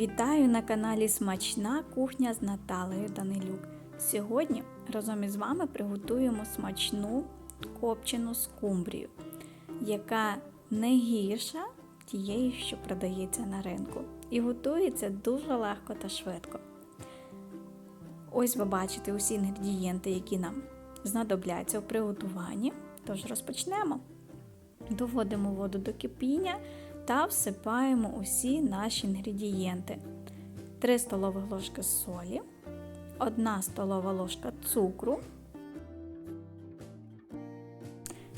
Вітаю на каналі Смачна кухня з Наталею Данилюк. Сьогодні разом із вами приготуємо смачну копчену скумбрію, яка не гірша тієї, що продається на ринку. І готується дуже легко та швидко. Ось ви бачите усі інгредієнти, які нам знадобляться у приготуванні. Тож розпочнемо. Доводимо воду до кипіння та всипаємо усі наші інгредієнти: 3 столові ложки солі, 1 столова ложка цукру.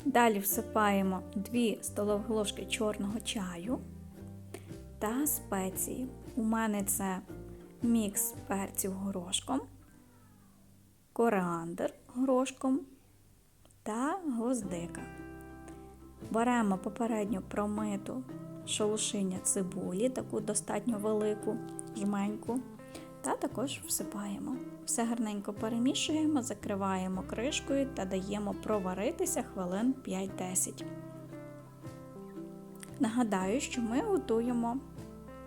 Далі всипаємо 2 столові ложки чорного чаю та спеції. У мене це мікс перців горошком, коріандр горошком та гвоздика. Беремо попередньо промиту шелушиня цибулі, таку достатньо велику жменьку, та також всипаємо. Все гарненько перемішуємо, закриваємо кришкою та даємо проваритися хвилин 5-10. Нагадаю, що ми готуємо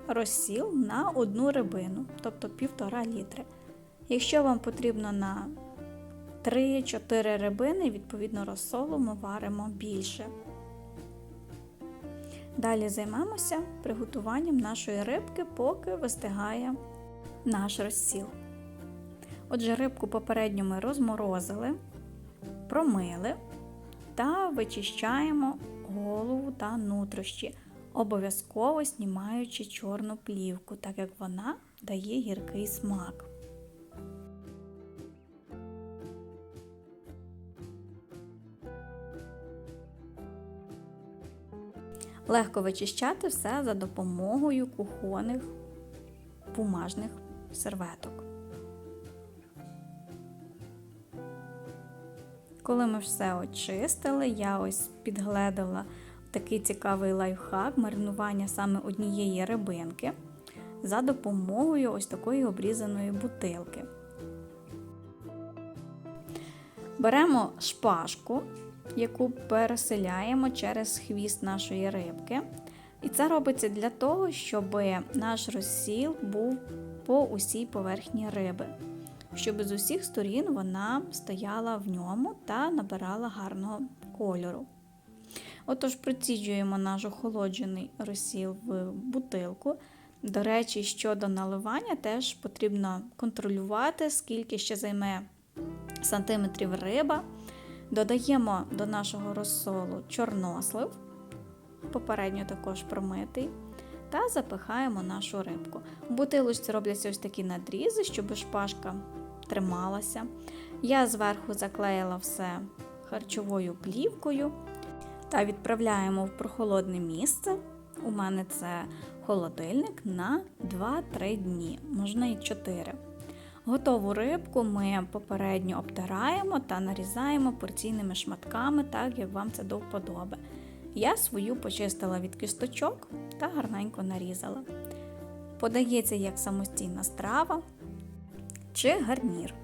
розсіл на одну рибину, тобто 1,5 літри. Якщо вам потрібно на 3-4 рибини, відповідно розсолу ми варимо більше. Далі займемося приготуванням нашої рибки, поки вистигає наш розсіл. Отже, рибку попередньо ми розморозили, промили та вичищаємо голову та нутрощі, обов'язково знімаючи чорну плівку, так як вона дає гіркий смак. Легко вичищати все за допомогою кухонних бумажних серветок. Коли ми все очистили, я ось підгледала такий цікавий лайфхак маринування саме однієї рибинки за допомогою ось такої обрізаної бутилки. Беремо шпажку яку переселяємо через хвіст нашої рибки. І це робиться для того, щоб наш розсіл був по усій поверхні риби, щоб з усіх сторін вона стояла в ньому та набирала гарного кольору. Отож, проціджуємо наш охолоджений розсіл в бутилку. До речі, щодо наливання, теж потрібно контролювати, скільки ще займе сантиметрів риба. Додаємо до нашого розсолу чорнослив, попередньо також промитий, та запихаємо нашу рибку. У бутилочці робляться ось такі надрізи, щоб шпажка трималася. Я зверху заклеїла все харчовою плівкою та відправляємо в прохолодне місце. У мене це холодильник на 2-3 дні, можна і 4. Готову рибку ми попередньо обтираємо та нарізаємо порційними шматками, так як вам це до вподоби. Я свою почистила від кісточок та гарненько нарізала. Подається як самостійна страва чи гарнір.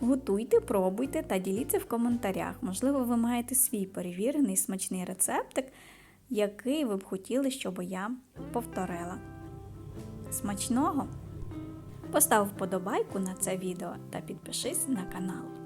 Готуйте, пробуйте та діліться в коментарях. Можливо, ви маєте свій перевірений смачний рецептик, який ви б хотіли, щоб я повторила. Смачного! Постав вподобайку на це відео та підпишись на канал.